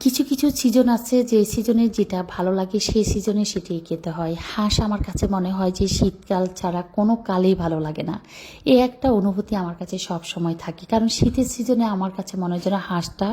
কিছু কিছু সিজন আছে যে সিজনে যেটা ভালো লাগে সেই সিজনে সেটাই খেতে হয়। হাঁস আমার কাছে মনে হয় যে শীতকাল ছাড়া কোনো কালেই ভালো লাগে না। এ একটা অনুভূতি আমার কাছে সব সময় থাকে। কারণ শীতের সিজনে আমার কাছে মনে হয় যেন হাঁসটা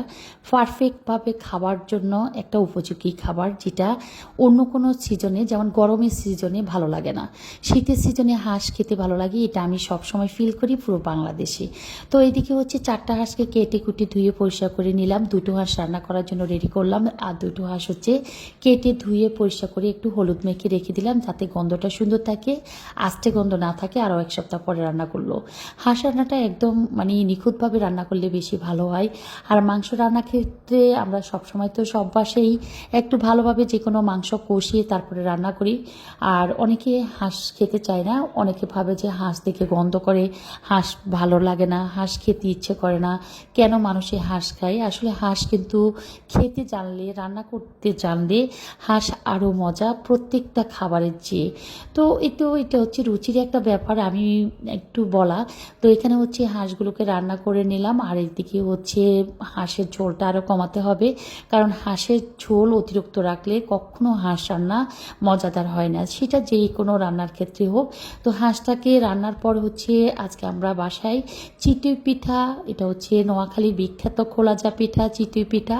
পারফেক্টভাবে খাবার জন্য একটা উপযোগী খাবার যেটা অন্য কোনো সিজনে, যেমন গরমের সিজনে ভালো লাগে না। শীতের সিজনে হাঁস খেতে ভালো লাগে, এটা আমি সব সময় ফিল করি পুরো বাংলাদেশে। তো এদিকে হচ্ছে চারটা হাঁসকে কেটে কুটে ধুয়ে পরিষ্কার করে নিলাম। দুটো হাঁস রান্না করার জন্য রেডি করলাম। আর দুটো হাঁস হচ্ছে কেটে ধুয়ে পরিষ্কার করে একটু হলুদ মেখে রেখে দিলাম যাতে গন্ধটা সুন্দর থাকে, আস্তে গন্ধ না থাকে, আরও এক সপ্তাহ পরে রান্না করল। হাঁস রান্নাটা একদম মানে নিখুঁতভাবে রান্না করলে বেশি ভালো হয়। আর মাংস রান্না ক্ষেত্রে আমরা সবসময় তো সব বাসেই একটু ভালোভাবে যে কোনো মাংস কষিয়ে তারপরে রান্না করি। আর অনেকে হাঁস খেতে চায় না, অনেকে ভাবে যে হাঁস দেখে গন্ধ করে, হাঁস ভালো লাগে না, হাঁস খেতে ইচ্ছে করে না। কেন মানুষে হাঁস খায়? আসলে হাঁস কিন্তু খেতে জানলে, রান্না করতে জানলে হাঁস আরও মজা, প্রত্যেকটা খাবারের চেয়ে। তো এতো, এটা হচ্ছে রুচির একটা ব্যাপার, আমি একটু বলা। তো এখানে হচ্ছে হাঁসগুলোকে রান্না করে নিলাম, আর এদিকে হচ্ছে হাঁসের ঝোলটা আরও কমাতে হবে। কারণ হাঁসের ঝোল অতিরিক্ত রাখলে কখনো হাঁস রান্না মজাদার হয় না। সেটা যেই কোনো রান্নার ক্ষেত্রে হোক। তো হাঁসটাকে রান্নার পর হচ্ছে আজকে আমরা বাসায় চিতই পিঠা, এটা হচ্ছে নোয়াখালীর বিখ্যাত খোলাজা পিঠা, চিতই পিঠা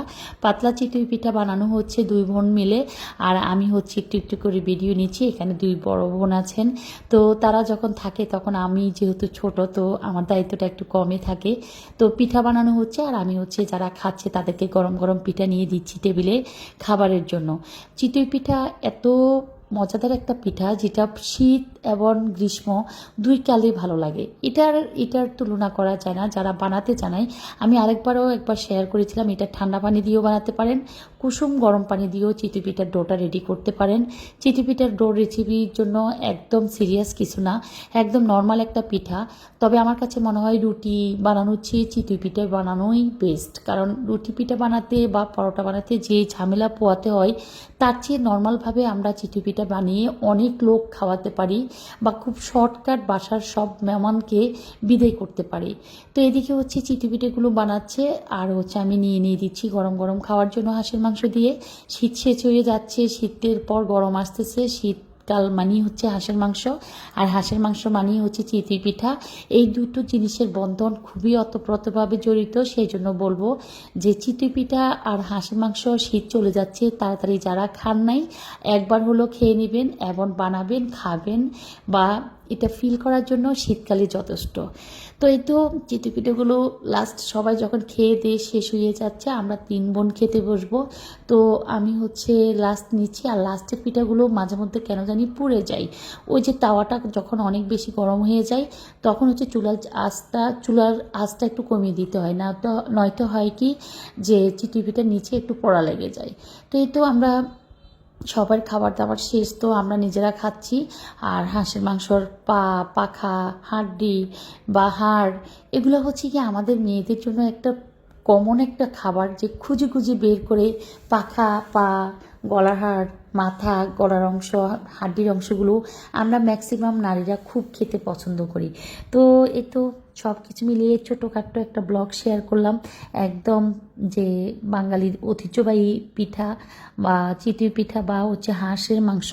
পাতলা চিতই পিঠা বানানো হচ্ছে দুই বোন মিলে, আর আমি হচ্ছে একটু একটু করে ভিডিও নিচ্ছি, এখানে দুই বড় বোন আছেন। তো তারা যখন থাকে তখন আমি যেহেতু ছোট, তো আমার দায়িত্বটা একটু কমে থাকে। তো পিঠা বানানো হচ্ছে, আর আমি হচ্ছে যারা খাচ্ছে তাদেরকে গরম গরম পিঠা নিয়ে দিচ্ছি টেবিলে খাবারের জন্য। চিতই পিঠা এত মজাদার একটা পিঠা যেটা শীত এবং গ্রীষ্ম দুই কালে ভালো লাগে। এটার এটার তুলনা করা যায় না, যারা বানাতে জানাই। আমি আরেকবারও একবার শেয়ার করেছিলাম, এটা ঠান্ডা পানি দিয়েও বানাতে পারেন, কুসুম গরম পানি দিয়েও চিটি পিঠার ডোটা রেডি করতে পারেন। চিটি পিঠার ডো রেসিপির জন্য একদম সিরিয়াস কিছু না, একদম নর্মাল একটা পিঠা। তবে আমার কাছে মনে হয় রুটি বানানোর চেয়ে চিতই পিঠা বানানোই বেস্ট কারণ রুটি পিঠা বানাতে বা পরোটা বানাতে যে ঝামেলা পোয়াতে হয়, তার চেয়ে নর্মালভাবে আমরা চিতই পিঠা বানিয়ে অনেক লোক খাওয়াতে পারি বা খুব শর্টকাট বাসার সব মেহমানকে বিদায় করতে পারি। তো এদিকে হচ্ছে চিটিপিটেগুলো বানাচ্ছে আর হচ্ছে আমি নিয়ে নিয়ে দিচ্ছি গরম গরম খাওয়ার জন্য হাঁসের মাংস দিয়ে। শীত শেষ হয়ে যাচ্ছে, শীতের পর গরম আসতেছে, শীত কাল মানেই হচ্ছে হাঁসের মাংস, আর হাঁসের মাংস মানেই হচ্ছে চিতির পিঠা। এই দুটো জিনিসের বন্ধন খুবই অতপ্রতভাবে জড়িত সেই জন্য বলব যে চিতই পিঠা আর হাঁসের মাংস শীত চলে যাচ্ছে, তাড়াতাড়ি যারা খান নাই, একবার হলো খেয়ে নেবেন এবং বানাবেন, খাবেন বা এটা ফিল করার জন্য শীতকালে যথেষ্ট। তো এই তো পিঠেগুলো লাস্ট সবাই যখন খেয়ে দিয়ে শেষ হয়ে যাচ্ছে, আমরা তিন বোন খেতে বসবো। তো আমি হচ্ছে লাস্ট নিচ্ছি আর লাস্টের পিঠাগুলো মাঝে মধ্যে কেন জানি পুড়ে যায়। ওই যে তাওয়াটা যখন অনেক বেশি গরম হয়ে যায়, তখন হচ্ছে চুলার আঁচটা চুলার আঁচটা একটু কমিয়ে দিতে হয়। না তো, নয়তো হয় কি যে পিঠার নিচে একটু পড়া লেগে যায়। তো এই তো আমরা সবার খাবার দাবার শেষ তো আমরা নিজেরা খাচ্ছি। আর হাঁসের মাংসর পা, পাখা, হাড্ডি বা হাড়, এগুলো হচ্ছে কি আমাদের মেয়েদের জন্য একটা কমন একটা খাবার যে খুঁজে খুঁজে বের করে পাখা, পা, গলার হাড়, মাথা, গলার অংশ, হাড্ডির অংশগুলো আমরা ম্যাক্সিমাম নারীরা খুব খেতে পছন্দ করি। তো এ তো সব কিছু মিলিয়ে ছোটোখাটো একটা ব্লগ শেয়ার করলাম। একদম যে বাঙালির ঐতিহ্যবাহী পিঠা বা চিটির পিঠা বা হচ্ছে হাঁসের মাংস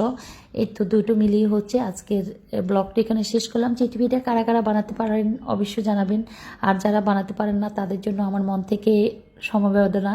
এই তো দুটো মিলিয়ে হচ্ছে। আজকের ব্লগটা এখানে শেষ করলাম। চিটি পিঠা কারা কারা বানাতে পারেন অবশ্যই জানাবেন। আর যারা বানাতে পারেন না, তাদের জন্য আমার মন থেকে সমবেদনা।